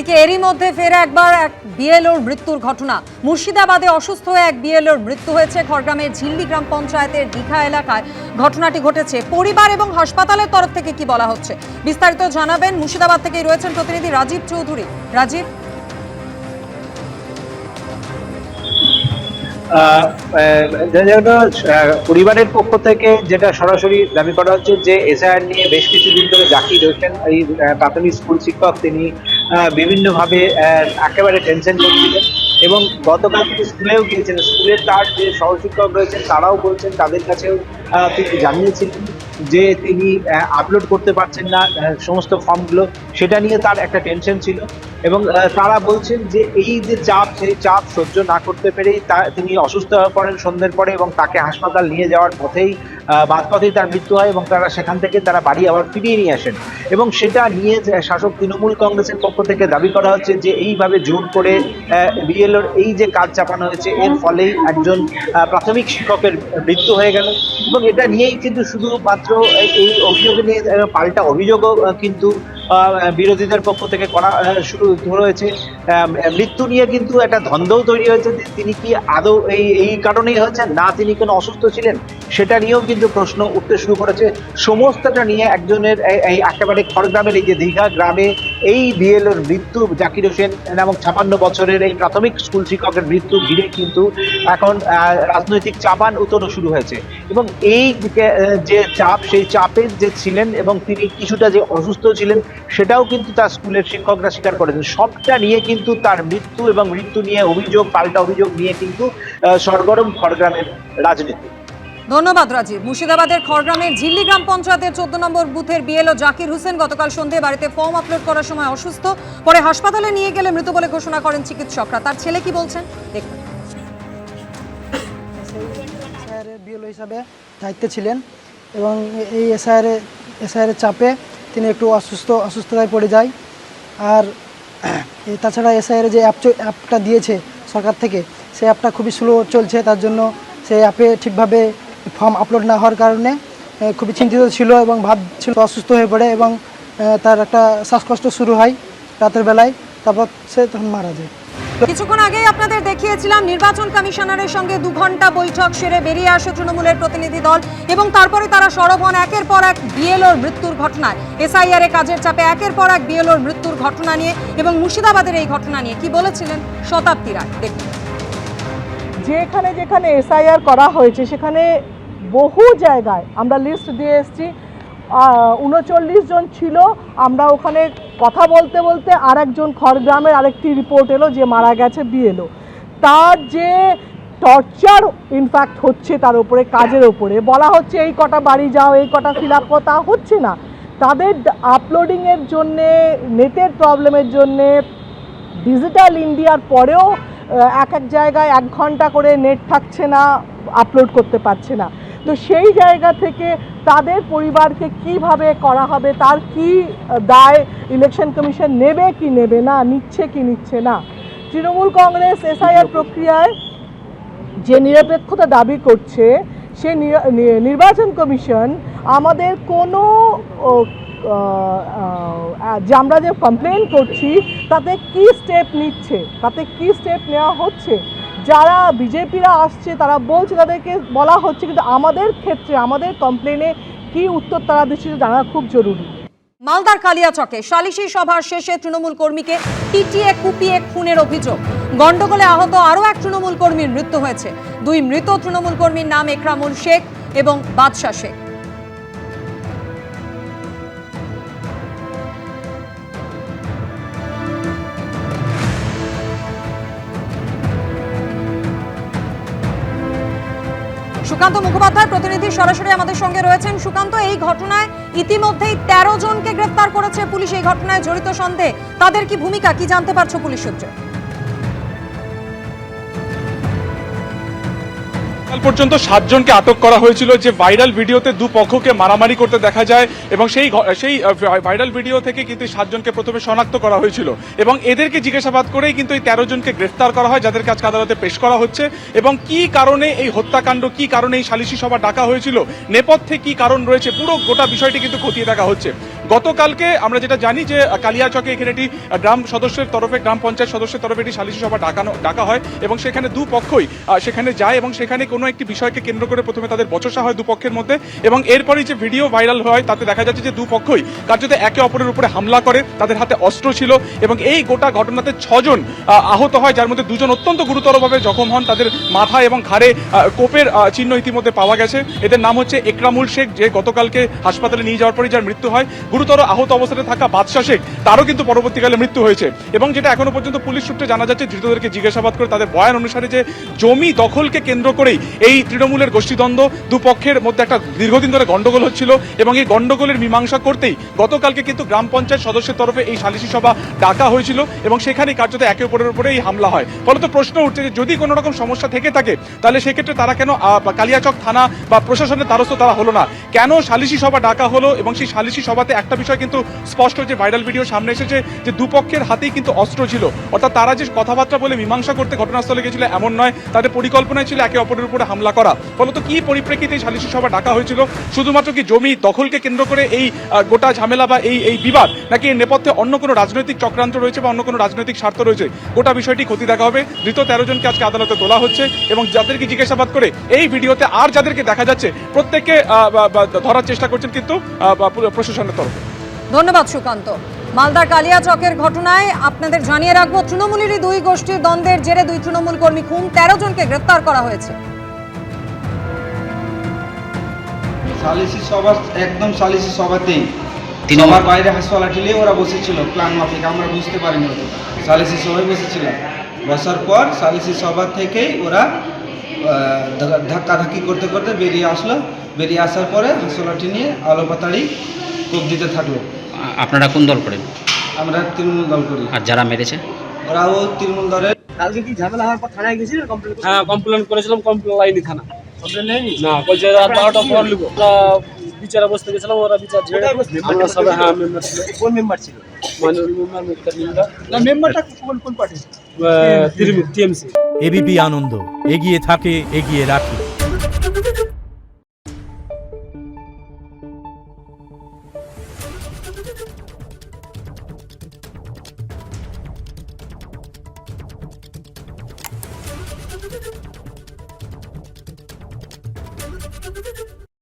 এদিকে এরই মধ্যে ফের একবার এক বিএলওর মৃত্যুর ঘটনা। মুর্শিদাবাদে অসুস্থ হয়ে এক বিএলওর মৃত্যু হয়েছে খড়গ্রামের ঝিল্লি গ্রাম পঞ্চায়েতের দীঘা এলাকায়। ঘটনাটি ঘটেছে পরিবার এবং হাসপাতালের তরফ থেকে কি বলা হচ্ছে? বিস্তারিত জানাবেন মুর্শিদাবাদ থেকেই রয়েছেন প্রতিনিধি রাজীব চৌধুরী। রাজীব? পরিবারের পক্ষ থেকে যেটা সরাসরি দাবি করা হচ্ছে যে এসআইআর নিয়ে বেশ কিছুদিন ধরে জাকির হোসেন, এই প্রাথমিক স্কুল শিক্ষক, তিনি বিভিন্নভাবে একেবারে টেনশন করছিলেন এবং গতকাল থেকে স্কুলেও গিয়েছেন স্কুলের তার যে সহশিক্ষক রয়েছেন, তারাও বলছেন, তাদের কাছেও তিনি জানিয়েছিলেন। যে তিনি আপলোড করতে পারছেন না সমস্ত ফর্মগুলো, সেটা নিয়ে তার একটা টেনশন ছিল। এবং তারা বলছেন যে এই যে চাপ, সেই চাপ সহ্য না করতে পেরেই তা, তিনি অসুস্থ হয়ে পড়েন সন্ধ্যের পরে এবং তাকে হাসপাতাল নিয়ে যাওয়ার পথেই মাঝপথেই তার মৃত্যু হয় এবং তারা সেখান থেকে তারা বাড়ি আবার ফিরিয়ে নিয়ে আসেন। এবং সেটা নিয়ে শাসক তৃণমূল কংগ্রেসের পক্ষ থেকে দাবি করা হচ্ছে যে এইভাবে জোর করে বিএলওর এই যে কাজ চাপানো হয়েছে, এর ফলেই একজন প্রাথমিক শিক্ষকের মৃত্যু হয়ে গেল। এবং এটা নিয়েই কিন্তু শুধুমাত্র এই- অভিযোগ নিয়ে পাল্টা অভিযোগও কিন্তু বিরোধীদের পক্ষ থেকে করা শুরু হয়েছে মৃত্যু নিয়ে কিন্তু একটা ধন্দও তৈরি হয়েছে। তিনি কি আদৌ এই এই কারণেই হয়েছে না, তিনি কোনো অসুস্থ ছিলেন? সেটা নিয়েও কিন্তু প্রশ্ন উঠতে শুরু করেছে। সমস্তটা নিয়ে একজনের এই- একেবারে খড়গ্রামের এই যে দীঘা গ্রামে এই বিএলওর মৃত্যু, জাকির হোসেন নামক ছাপান্ন বছরের এই প্রাথমিক স্কুল শিক্ষকের মৃত্যু ঘিরে কিন্তু এখন রাজনৈতিক চাপান উতরও শুরু হয়েছে। এবং এই যে চাপ, সেই চাপের যে ছিলেন এবং তিনি কিছুটা যে অসুস্থ ছিলেন সেটাও কিন্তু তার স্কুলের শিক্ষকরা স্বীকার করেছেন। সবটা নিয়ে কিন্তু তার মৃত্যু এবং মৃত্যু নিয়ে অভিযোগ পাল্টা অভিযোগ নিয়ে কিন্তু সরগরম খড়গ্রামের রাজনীতি। ধন্যবাদ রাজীব। মুর্শিদাবাদের খড়গ্রামের ঝিল্লি গ্রাম পঞ্চায়েতের চোদ্দ নম্বর বুথের বিএলও জাকির হোসেন গতকাল সন্ধে বাড়িতে ফর্ম আপলোড করার সময় অসুস্থ পরে হাসপাতালে নিয়ে গেলে মৃত বলে ঘোষণা করেন চিকিৎসকরা। তার ছেলে কি বলছেন? দেখুন। বিএলও হিসাবে দায়িত্বে ছিলেন এবং এই এসআইআরে এসআইআরের চাপে তিনি একটু অসুস্থ, অসুস্থতায় পড়ে যায়। আর তাছাড়া এসআইআর যে অ্যাপ অ্যাপটা দিয়েছে সরকার থেকে, সেই অ্যাপটা খুবই স্লো চলছে। তার জন্য সেই অ্যাপে ঠিকভাবে ফর্ম আপলোড না হওয়ার কারণে খুবই চিন্তিত ছিল এবং ভাবছিল অসুস্থ হয়ে পড়ে এবং তার একটা শ্বাসকষ্ট শুরু হয় রাতের বেলায়, তারপর সে তখন মারা যায়। কিছুক্ষণ আগেই আপনাদের দেখিয়েছিলাম, নির্বাচন কমিশনারের সঙ্গে দু ঘণ্টা বৈঠক সেরে বেরিয়ে আসে তৃণমূলের প্রতিনিধি দল এবং তারপরে তারা সরব হন একের পর এক বিএলওর মৃত্যুর ঘটনায়। এসআইআর এ কাজের চাপে একের পর এক বিএলওর মৃত্যুর ঘটনা নিয়ে এবং মুর্শিদাবাদের এই ঘটনা নিয়ে কি বলেছিলেন শতাব্দী রায়? দেখুন। যেখানে যেখানে এসআইআর করা হয়েছে, সেখানে বহু জায়গায় আমরা লিস্ট দিয়ে এসেছি। উনচল্লিশ জন ছিল, আমরা ওখানে কথা বলতে বলতে আর একজন খড়গ্রামের আরেকটি রিপোর্ট এলো যে মারা গেছে বিএলও। তার যে টর্চার ইনফ্যাক্ট হচ্ছে তার উপরে, কাজের উপরে। বলা হচ্ছে এই কটা বাড়ি যাও, এই কটা ফিল আপ তা হচ্ছে না। তাদের আপলোডিংয়ের জন্যে নেটের প্রবলেমের জন্যে ডিজিটাল ইন্ডিয়ার পরেও এক এক জায়গায় এক ঘণ্টা করে নেট থাকছে না আপলোড করতে পারছে না। তো সেই জায়গা থেকে তাদের পরিবারকে কীভাবে করা হবে, তার কি দায় ইলেকশন কমিশন নেবে কি নেবে না, নিচ্ছে কি নিচ্ছে না? তৃণমূল কংগ্রেস এসআইআর প্রক্রিয়ায় যে নিরপেক্ষতা দাবি করছে, সে নির্বাচন কমিশন আমাদের কোনো যে আমরা যে কমপ্লেন করছি, তাতে কি স্টেপ নিচ্ছে? তাতে কি স্টেপ নেওয়া হচ্ছে? যারা বিজেপিরা আসছে, তারা বলছে, তাদেরকে বলা হচ্ছে কিন্তু আমাদের ক্ষেত্রে, আমাদের কমপ্লেনে কি উত্তর তারা দিচ্ছে জানা খুব জরুরি। মালদার কালিয়া কালিয়াচকে সালিশি সভার শেষে তৃণমূল কর্মীকে পিটিয়ে কুপিয়ে খুনের অভিযোগ। গন্ডগোলে আহত আরও এক তৃণমূল কর্মীর মৃত্যু হয়েছে। দুই মৃত তৃণমূল কর্মীর নাম একরামুল শেখ এবং বাদশা শেখ। সুকান্ত মুখোপাধ্যায় প্রতিনিধি সরাসরি আমাদের সঙ্গে রয়েছেন। সুকান্ত, এই ঘটনায় ইতিমধ্যেই তেরো জনকে গ্রেফতার করেছে পুলিশ। এই ঘটনায় জড়িত সন্দেহে তাদের কি ভূমিকা, কি জানতে পারছ পুলিশ সূত্রে? কাল পর্যন্ত সাতজনকে আটক করা হয়েছিল যে ভাইরাল ভিডিওতে দু পক্ষকে মারামারি করতে দেখা যায় এবং সেই সেই ভাইরাল ভিডিও থেকে কিন্তু সাতজনকে প্রথমে শনাক্ত করা হয়েছিল। এবং এদেরকে জিজ্ঞাসাবাদ করেই কিন্তু এই তেরো জনকে গ্রেফতার করা হয় যাদেরকে আজকে আদালতে পেশ করা হচ্ছে। এবং কি কারণে এই হত্যাকাণ্ড কি কারণে এই সালিশি সভা ডাকা হয়েছিল নেপথ্যে কি কারণ রয়েছে পুরো গোটা বিষয়টি কিন্তু খতিয়ে দেখা হচ্ছে। গতকালকে আমরা যেটা জানি যে আহ, কালিয়াচকে এখানে একটি গ্রাম সদস্যের তরফে গ্রাম পঞ্চায়েত সদস্যের তরফে একটি সালিশি সভা ডাকানো ডাকা হয়। এবং সেখানে দু পক্ষই সেখানে যায় এবং সেখানে কোনো একটি বিষয়কে কেন্দ্র করে প্রথমে তাদের বচসা হয় দুপক্ষের মধ্যে এবং এরপরই যে ভিডিও ভাইরাল হয় তাতে দেখা যাচ্ছে যে দুপক্ষই কার্যত একে অপরের উপরে হামলা করে, তাদের হাতে অস্ত্র ছিল এবং এই গোটা ঘটনাতে ছজন আহত হয়, যার মধ্যে দুজন অত্যন্ত গুরুতরভাবে জখম হন, তাদের মাথা এবং ঘাড়ে কোপের চিহ্ন ইতিমধ্যে পাওয়া গেছে। এদের নাম হচ্ছে একরামুল শেখ, যে গতকালকে হাসপাতালে নিয়ে যাওয়ার পরই যার মৃত্যু হয়। গুরুতর আহত অবস্থায় থাকা বাদশা শেখ, তারও কিন্তু পরবর্তীকালে মৃত্যু হয়েছে এবং যেটা এখনও পর্যন্ত পুলিশ সূত্রে জানা যাচ্ছে, ধৃতদেরকে জিজ্ঞাসাবাদ করে তাদের বয়ান অনুসারে যে জমি দখলকে কেন্দ্র করেই এই তৃণমূলের গোষ্ঠীদ্বন্দ্ব দুপক্ষের মধ্যে একটা দীর্ঘদিন ধরে গন্ডগোল হচ্ছিল এবং এই গন্ডগোলের মীমাংসা করতেই গতকালকে কিন্তু গ্রাম পঞ্চায়েত সদস্যের তরফে এই সালিশি সভা ডাকা হয়েছিল এবং সেখানে কার্যত একে অপরের উপরে এই হামলা হয়। ফলত প্রশ্ন উঠছে যে যদি কোনো রকম সমস্যা থেকে থাকে, তাহলে সেক্ষেত্রে তারা কেন কালিয়াচক থানা বা প্রশাসনের দ্বারস্থ তারা হলো না? কেন সালিশি সভা ডাকা হলো এবং সেই সালিশি সভাতে একটা বিষয় কিন্তু স্পষ্ট যে ভাইরাল ভিডিও সামনে এসেছে যে দুপক্ষের হাতেই কিন্তু অস্ত্র ছিল। অর্থাৎ তারা যে কথাবার্তা বলে মীমাংসা করতে ঘটনাস্থলে গেছিল এমন নয়, তাদের পরিকল্পনায় ছিল একে অপরের উপরে হামলা করা। ফলত কি পরিপ্রেক্ষিতে সালিশি সভা ডাকা হয়েছিল? শুধুমাত্র কি জমি দখলকে কেন্দ্র করে এই গোটা ঝামেলা বা এই এই বিবাদ, নাকি এর নেপথ্যে অন্য কোনো রাজনৈতিক চক্রান্ত রয়েছে বা অন্য কোনো রাজনৈতিক স্বার্থ রয়েছে? গোটা বিষয়টি ক্ষতি দেখা হবে। ধৃত তেরো জনকে আজকে আদালতে তোলা হচ্ছে এবং যাদেরকে জিজ্ঞাসাবাদ করে এই ভিডিওতে আর যাদেরকে দেখা যাচ্ছে, প্রত্যেককে ধরার চেষ্টা করছেন কিন্তু প্রশাসনের তরফে। ধন্যবাদ, সুকান্ত। মালদার কালিয়া চকের ঘটনায় আপনাদের জানিয়ে রাখব, তৃণমূলেরই দুই গোষ্ঠীর দ্বন্দ্বের জেরে দুই তৃণমূল কর্মী খুন, তেরো জনকে গ্রেপ্তার করা হয়েছে। সালিসি সভা একদম সালিসি সভাতেই। তিনি- সবার বাইরে হাসপাতাল ঠেলে ওরা বসেছিল প্ল্যান মাফিক আমরা বুঝতে পারিনি ওটা সালিসি সভায় বসেছিলাম। বসার পর সালিসি সভা থেকেই ওরা ধাক্কাধাক্কি করতে করতে বেরিয়ে আসলো। বেরিয়ে আসার পরে হাসপাতালটি নিয়ে আলো পাতাড়ি কোপ দিতে থাকল। আপনারা কোন দল করেন? আমরা তৃণমূল দল করি। আর যারা মেরেছে? ওরাও তৃণমূল দলের। কালকে কি ঝামেলা হওয়ার পর থানায় গেছিলেন কমপ্লেন হ্যাঁ কমপ্লেন করেছিলাম কমপ্লেন লাইনি থানা। না বলছে রাত বারোটা পর লিখো বিচারে বসতে গেছিলাম ওরা বিচার ছেড়ে আমরা সবাই হ্যাঁ মেম্বার ছিল। কোন মেম্বার ছিল? মাইনরিটি মেম্বার মুক্তার মেম্বার না মেম্বারটা কোন কোন পার্টি টিএমসি। এবিপি আনন্দ এগিয়ে থাকে এগিয়ে রাখে।